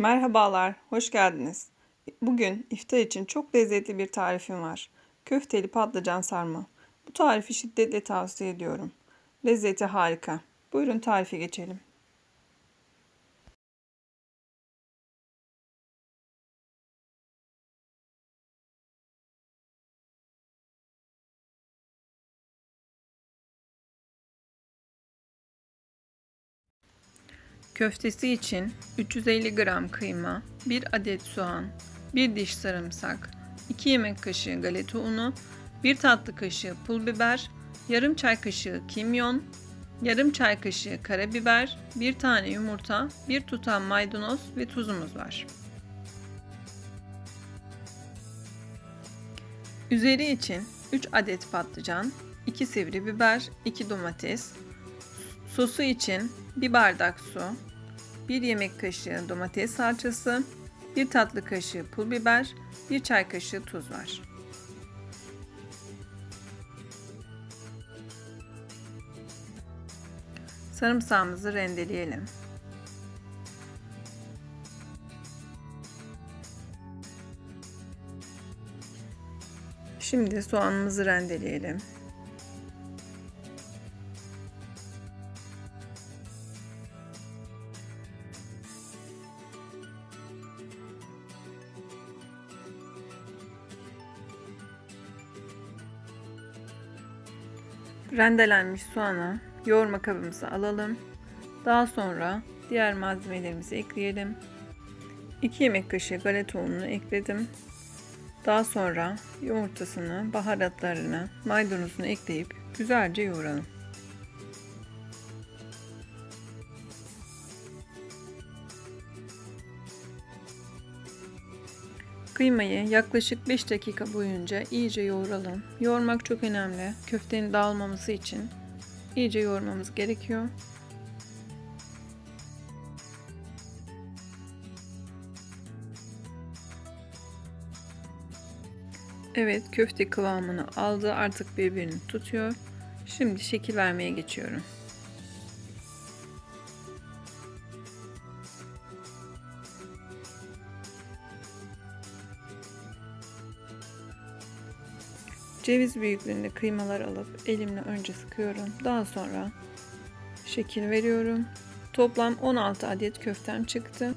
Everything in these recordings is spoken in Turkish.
Merhabalar, hoş geldiniz. Bugün iftar için çok lezzetli bir tarifim var. Köfteli patlıcan sarma. Bu tarifi şiddetle tavsiye ediyorum. Lezzeti harika. Buyurun tarife geçelim. Köftesi için 350 gram kıyma, 1 adet soğan, 1 diş sarımsak, 2 yemek kaşığı galeta unu, 1 tatlı kaşığı pul biber, yarım çay kaşığı kimyon, yarım çay kaşığı karabiber, 1 tane yumurta, 1 tutam maydanoz ve tuzumuz var. Üzeri için 3 adet patlıcan, 2 sivri biber, 2 domates, sosu için 1 bardak su, 1 yemek kaşığı domates salçası, 1 tatlı kaşığı pul biber, 1 çay kaşığı tuz var. Sarımsağımızı rendeleyelim. Şimdi soğanımızı rendeleyelim. Rendelenmiş soğanı yoğurma kabımıza alalım. Daha sonra diğer malzemelerimizi ekleyelim. 2 yemek kaşığı galeta ununu ekledim. Daha sonra yumurtasını, baharatlarını, maydanozunu ekleyip güzelce yoğuralım. Kıymayı yaklaşık 5 dakika boyunca iyice yoğuralım. Yoğurmak çok önemli. Köftenin dağılmaması için iyice yoğurmamız gerekiyor. Evet köfte kıvamını aldı artık birbirini tutuyor. Şimdi şekil vermeye geçiyorum. Ceviz büyüklüğünde kıymalar alıp elimle önce sıkıyorum. Daha sonra şekil veriyorum. Toplam 16 adet köftem çıktı.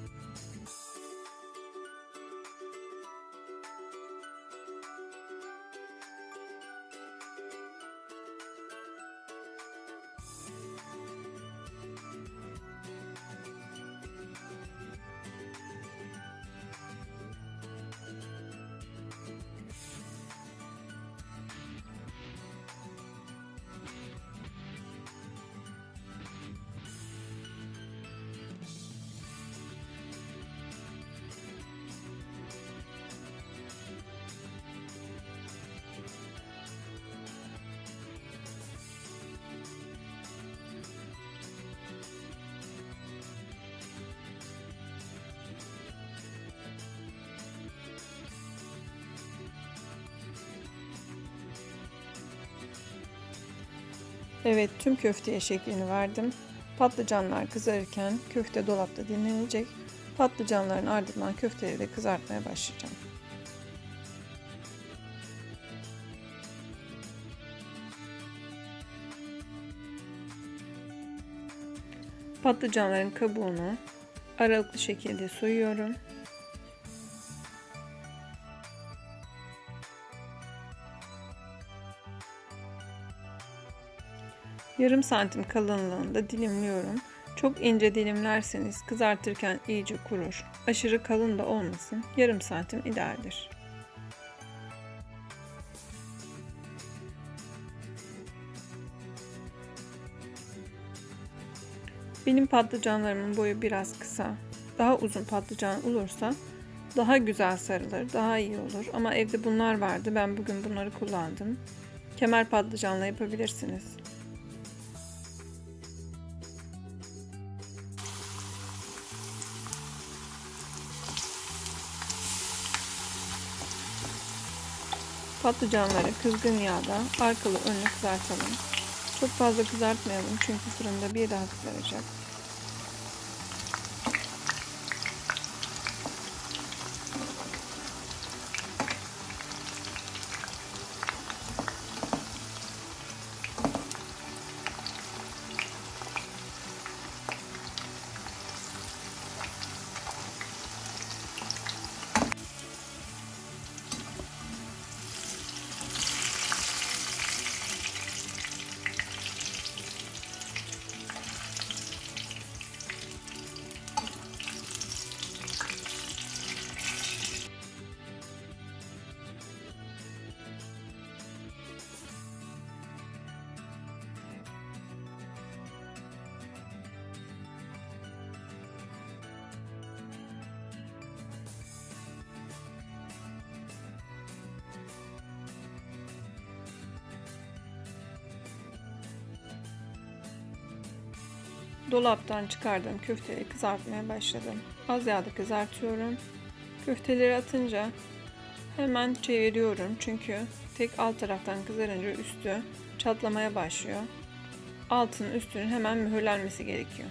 Evet tüm köfteye şeklini verdim. Patlıcanlar kızarırken köfte dolapta dinlenecek. Patlıcanların ardından köfteleri de kızartmaya başlayacağım. Patlıcanların kabuğunu aralıklı şekilde soyuyorum. Yarım santim kalınlığında dilimliyorum. Çok ince dilimlerseniz kızartırken iyice kurur. Aşırı kalın da olmasın. Yarım santim idealdir. Benim patlıcanlarımın boyu biraz kısa. Daha uzun patlıcan olursa daha güzel sarılır, daha iyi olur. Ama evde bunlar vardı. Ben bugün bunları kullandım. Kemer patlıcanla yapabilirsiniz. Patlıcanları kızgın yağda arkalı önlü kızartalım. Çok fazla kızartmayalım çünkü fırında bir daha kızaracak. Dolaptan çıkardığım köfteleri kızartmaya başladım. Az yağda kızartıyorum. Köfteleri atınca hemen çeviriyorum çünkü tek alt taraftan kızarınca üstü çatlamaya başlıyor. Altın üstünün hemen mühürlenmesi gerekiyor.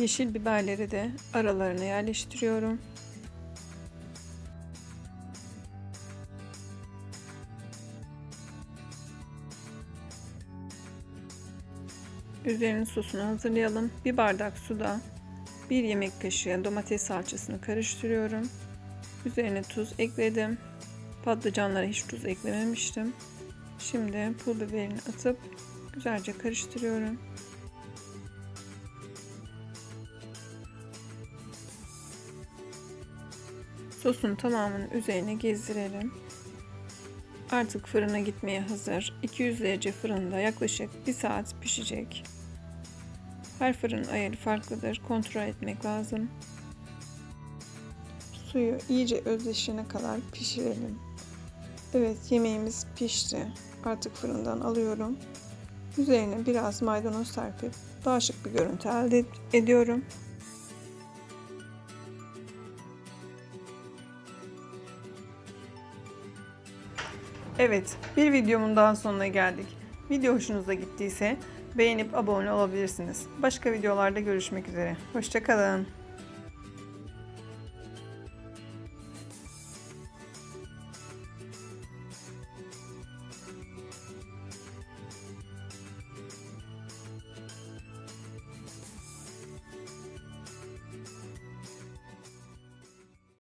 Yeşil biberleri de aralarına yerleştiriyorum. Üzerinin sosunu hazırlayalım. Bir bardak suda bir yemek kaşığı domates salçasını karıştırıyorum. Üzerine tuz ekledim. Patlıcanlara hiç tuz eklememiştim. Şimdi pul biberini atıp güzelce karıştırıyorum. Sosun tamamını üzerine gezdirelim. Artık fırına gitmeye hazır. 200 derece fırında yaklaşık 1 saat pişecek. Her fırın ayarı farklıdır. Kontrol etmek lazım. Suyu iyice özleşene kadar pişirelim. Evet yemeğimiz pişti. Artık fırından alıyorum. Üzerine biraz maydanoz serpip daha şık bir görüntü elde ediyorum. Evet, bir videomun daha sonuna geldik. Video hoşunuza gittiyse beğenip abone olabilirsiniz. Başka videolarda görüşmek üzere. Hoşçakalın.